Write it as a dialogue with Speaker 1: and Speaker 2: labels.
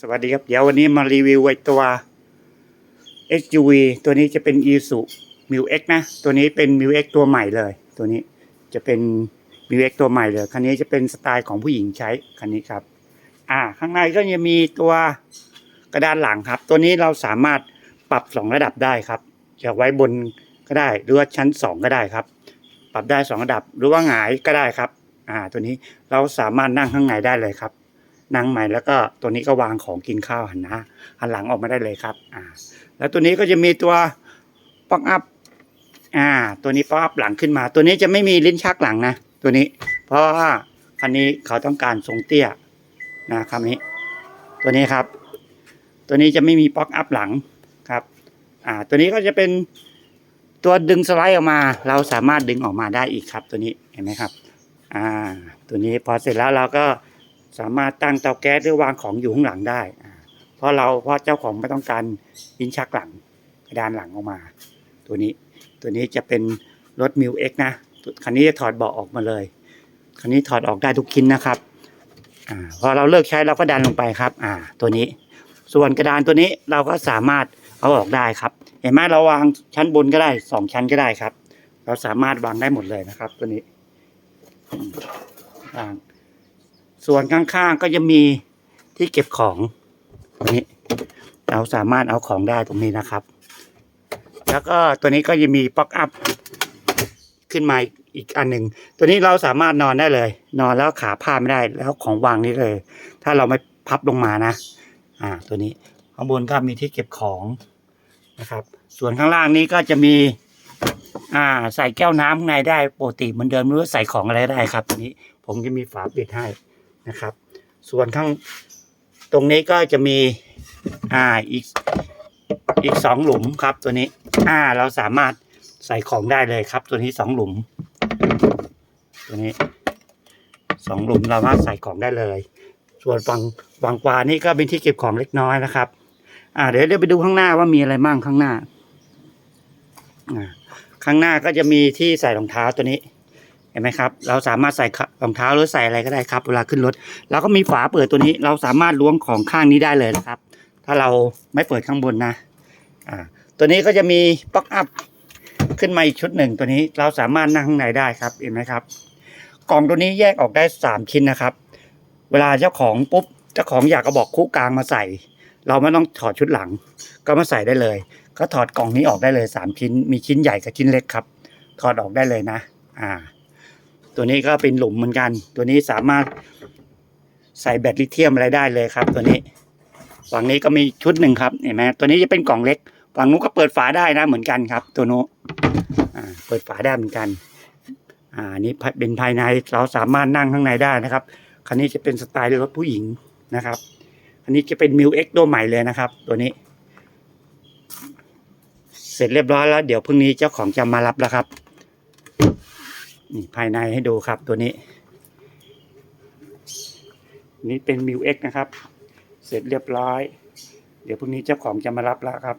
Speaker 1: สวัสดีครับ เดี๋ยววันนี้มารีวิวไอ้ตัว SUV ตัวนี้จะเป็น i s u m u X นะ ตัวนี้เป็น m u X ตัวใหม่เลย ตัวนี้จะเป็น m u X ตัวใหม่เลย คันนี้จะเป็นสไตล์ของผู้หญิงใช้ คันนี้ครับ อ่า ข้างในก็จะมีตัวกระดานหลังครับ ตัวนี้เราสามารถปรับสองระดับได้ครับ จะไว้บนก็ได้ หรือว่าชั้นสองก็ได้ครับ ปรับได้สองระดับ หรือว่าหงายก็ได้ครับ อ่า ตัวนี้เราสามารถนั่งข้างในได้เลยครับ นั่งใหม่แล้วก็ตัวนี้ก็วางของกินข้าวหันหน้าหันหลังออกมาได้เลยครับอ่าแล้วตัวนี้ก็จะมีตัวป๊อกอัพอ่า ตัวนี้ป๊อกอัพหลังขึ้นมา ตัวนี้จะไม่มีลิ้นชักหลังนะตัวนี้ เพราะว่าคันนี้เขาต้องการทรงเตี้ยนะครับนี้ ตัวนี้ครับ ตัวนี้จะไม่มีป๊อกอัพหลังครับอ่าตัวนี้ก็จะเป็นตัวดึงสไลด์ออกมา เราสามารถดึงออกมาได้อีกครับ ตัวนี้เห็นไหมครับอ่าตัวนี้พอเสร็จแล้วเราก็ สามารถตั้งเตาแก๊สหรือวางของอยู่ข้างหลังได้ เพราะเราเพราะเจ้าของไม่ต้องการลิ้นชักหลังกระดานหลังออกมา ตัวนี้ตัวนี้จะเป็นรถมิวเอ็กนะคันนี้จะถอดเบาะออกมาเลย คันนี้ถอดออกได้ทุกชิ้นนะครับอพอเราเลิกใช้เราก็ดันลงไปครับ อ่า ตัวนี้ ส่วนกระดานตัวนี้เราก็สามารถเอาออกได้ครับ เห็นไหมเราวางชั้นบนก็ได้สองชั้นก็ได้ครับ เราสามารถวางได้หมดเลยนะครับ ตัวนี้วาง ส่วนข้างๆก็จะมีที่เก็บของตรงนี้เราสามารถเอาของได้ตรงนี้นะครับ แล้วก็ตัวนี้ก็จะมีป๊อกอัพขึ้นมาอีกอันหนึ่งตัวนี้เราสามารถนอนได้เลย นอนแล้วขาพาดไม่ได้แล้วของวางนี้เลย ถ้าเราไม่พับลงมานะ อ่า ตัวนี้ข้างบนก็มีที่เก็บของนะครับ ส่วนข้างล่างนี้ก็จะมี อ่า ใส่แก้วน้ำข้างในได้ปกติเหมือนเดิมหรือใส่ของอะไรได้ครับตัวนี้ ผมจะมีฝาปิดให้ นะครับ ส่วนข้างตรงนี้ก็จะมีอ่าอีกอีกสองหลุมครับตัวนี้อ่าเราสามารถใส่ของได้เลยครับ ตัวนี้สองหลุม ตัวนี้สองหลุมเราสามารถใส่ของได้เลย ส่วนฝั่งฝั่งขวานี่ก็เป็นที่เก็บของเล็กน้อยนะครับ อ่าเดี๋ยวเดี๋ยวไปดูข้างหน้าว่ามีอะไรมั่งข้างหน้าอ่าข้างหน้าก็จะมีที่ใส่รองเท้าตัวนี้ เห็นไหมครับ เราสามารถใส่รองเท้าหรือใส่อะไรก็ได้ครับ เวลาขึ้นรถ แล้วก็มีฝาเปิดตัวนี้ เราสามารถล้วงของข้างนี้ได้เลยนะครับ ถ้าเราไม่เปิดข้างบนนะอ่าตัวนี้ก็จะมีป๊อกอัพขึ้นมาอีกชุดหนึ่งตัวนี้เราสามารถนั่งข้างในได้ครับเห็นไหมครับ กล่องตัวนี้แยกออกได้สามชิ้นนะครับ เวลาเจ้าของปุ๊บเจ้าของอยากกระบอกคู่กลางมาใส่ เราไม่ต้องถอดชุดหลัง ก็มาใส่ได้เลย ก็ถอดกล่องนี้ออกได้เลยสามชิ้น มีชิ้นใหญ่กับชิ้นเล็กครับ ถอดออกได้เลยนะ อ่า ตัวนี้ก็เป็นหลุมเหมือนกัน ตัวนี้สามารถใส่แบตลิเธียมอะไรได้เลยครับ ตัวนี้ฝั่งนี้ก็มีชุดหนึ่งครับเห็นไหมตัวนี้จะเป็นกล่องเล็กฝั่งนู้นก็เปิดฝาได้นะเหมือนกันครับ ตัวนู้นเปิดฝาได้เหมือนกัน อ่านี่เป็นภายในเราสามารถนั่งข้างในได้นะครับ คันนี้จะเป็นสไตล์รถผู้หญิงนะครับ อันนี้จะเป็นมิวเอ็กตัวใหม่เลยนะครับ ตัวนี้ เสร็จเรียบร้อยแล้ว เดี๋ยวพรุ่งนี้เจ้าของจะมารับแล้วครับ นี่ภายในให้ดูครับตัวนี้ นี่เป็นมิวเอ็กนะครับ เสร็จเรียบร้อย เดี๋ยวพรุ่งนี้เจ้าของจะมารับแล้วครับ